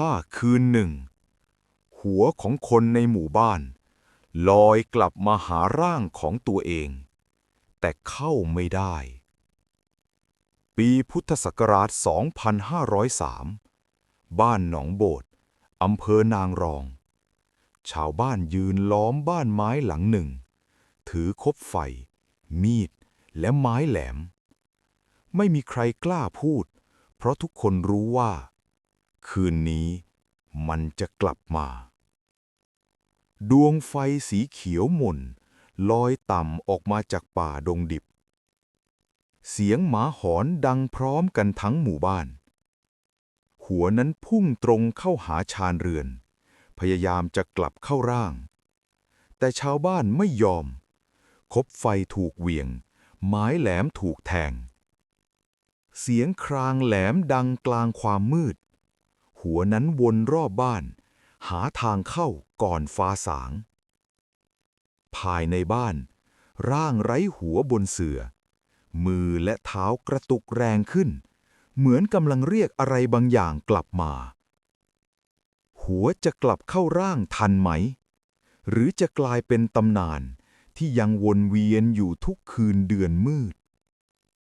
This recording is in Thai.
ถ้าคืนหนึ่ง หัวของคนในหมู่บ้าน ลอยกลับมาหาร่างของตัวเอง แต่เข้าไม่ได้ ปีพุทธศักราช 2503 บ้านหนองโบดอำเภอนางรอง ชาวบ้านยืนล้อมบ้านไม้หลังหนึ่ง ถือคบไฟ มีด และไม้แหลม ไม่มีใครกล้าพูด เพราะทุกคนรู้ว่า คืนนี้มันจะกลับมา ดวงไฟสีเขียวหม่นลอยต่ำออกมาจากป่าดงดิบ เสียงหมาหอนดังพร้อมกันทั้งหมู่บ้าน หัวนั้นพุ่งตรงเข้าหาชานเรือน พยายามจะกลับเข้าร่าง แต่ชาวบ้านไม่ยอม คบไฟถูกเหวี่ยง ไม้แหลมถูกแทง เสียงครางแหลมดังกลางความมืด หัวนั้นวนรอบบ้าน หาทางเข้าก่อนฟ้าสาง ภายในบ้าน ร่างไร้หัวบนเสือ่อมือและเท้ากระตุกแรงขึ้น เหมือนกำลังเรียกอะไรบางอย่างกลับมา หัวจะกลับเข้าร่างทันไหม หรือจะกลายเป็นตำนานที่ยังวนเวียนอยู่ทุกคืนเดือนมืด